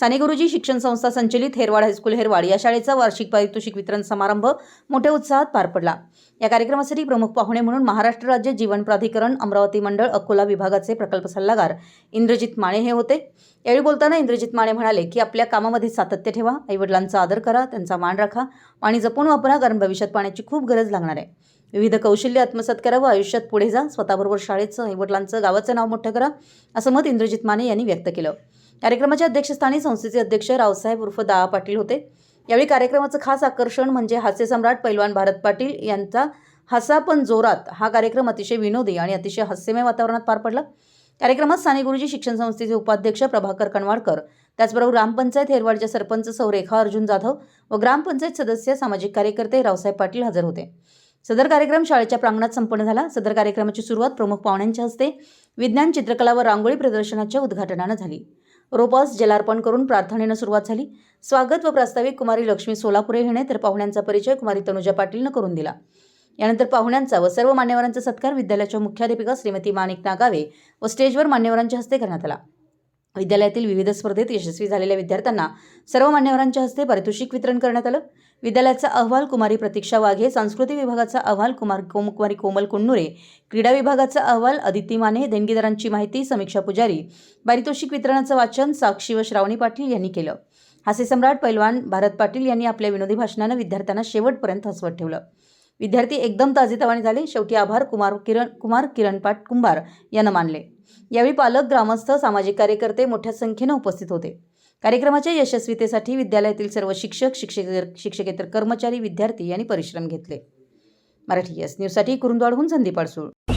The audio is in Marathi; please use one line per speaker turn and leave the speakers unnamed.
साने गुरुजी शिक्षण संस्था संचलित हेरवाड हायस्कूल हेरवाड या शाळेचा वार्षिक पारितोषिक वितरण समारंभ मोठ्या उत्साहात पार पडला. या कार्यक्रमासाठी प्रमुख पाहुणे म्हणून महाराष्ट्र राज्य जीवन प्राधिकरण अमरावती मंडळ अकोला विभागाचे प्रकल्प सल्लागार इंद्रजित माने हे होते. यावेळी बोलताना इंद्रजित माने म्हणाले की आपल्या कामामध्ये सातत्य ठेवा आईवडिलांचा आदर करा त्यांचा मान राखा पाणी जपून वापरा कारण भविष्यात पाण्याची खूप गरज लागणार आहे. विविध कौशल्य आत्मसात करा व आयुष्यात पुढे जा स्वतःबरोबर शाळेचं आईवडिलांचं गावाचं नाव मोठं करा असं मत इंद्रजित माने यांनी व्यक्त केलं. कार्यक्रमाच्या अध्यक्षस्थानी संस्थेचे अध्यक्ष रावसाहेब उर्फ दाआ पाटील होते. यावेळी कार्यक्रमाचं खास आकर्षण म्हणजे हास्य सम्राट पैलवान भारत पाटील यांचा हसा पण जोरात हा कार्यक्रम अतिशय विनोदी आणि अतिशय हास्यमय वातावरणात पार पडला. कार्यक्रमात साने गुरुजी शिक्षण संस्थेचे उपाध्यक्ष प्रभाकर कणवाडकर त्याचबरोबर ग्रामपंचायत हेरवाडच्या सरपंच सौ रेखा अर्जुन जाधव व ग्रामपंचायत सदस्य सामाजिक कार्यकर्ते रावसाहेब पाटील हजर होते. सदर कार्यक्रम शाळेच्या प्रांगणात संपन्न झाला. सदर कार्यक्रमाची सुरुवात प्रमुख पाहुण्यांच्या हस्ते विज्ञान चित्रकला व रांगोळी प्रदर्शनाच्या उद्घाटनानं झाली. रोपास जलार्पण करून प्रार्थनेनं सुरुवात झाली. स्वागत व प्रास्ताविक कुमारी लक्ष्मी सोलापुरे हिने तर पाहुण्यांचा परिचय कुमारी तनुजा पाटीलनं करून दिला. यानंतर पाहुण्यांचा व सर्व मान्यवरांचा सत्कार विद्यालयाच्या मुख्याध्यापिका श्रीमती माणिक नागावे व स्टेजवर मान्यवरांच्या हस्ते करण्यात आला. विद्यालयातील विविध स्पर्धेत यशस्वी झालेल्या विद्यार्थ्यांना सर्व मान्यवरांच्या हस्ते पारितोषिक वितरण करण्यात आलं. विद्यालयाचा अहवाल कुमारी प्रतीक्षा वाघे सांस्कृतिक विभागाचा अहवाल कुमार कुमारी कोमल कुंडुरे क्रीडा विभागाचा अहवाल अदिती माने देणगीदारांची माहिती समीक्षा पुजारी पारितोषिक वितरणाचं वाचन साक्षी व श्रावणी पाटील यांनी केलं. हास्य सम्राट पैलवान भारत पाटील यांनी आपल्या विनोदी भाषणानं विद्यार्थ्यांना शेवटपर्यंत हसवत ठेवलं. विद्यार्थी एकदम ताजेतवाने झाले. शेवटी आभार. कुमार किरण कुमार किरण पाट कुंभार यांना मानले. यावेळी पालक ग्रामस्थ सामाजिक कार्यकर्ते मोठ्या संख्येनं उपस्थित होते. कार्यक्रमाच्या यशस्वीतेसाठी विद्यालयातील सर्व शिक्षक शिक्षकेतर शिक्षकेतर कर्मचारी विद्यार्थी यांनी परिश्रम घेतले. मराठी यस न्यूजसाठी कुरुंदवाडहून संदीप अडसूळ.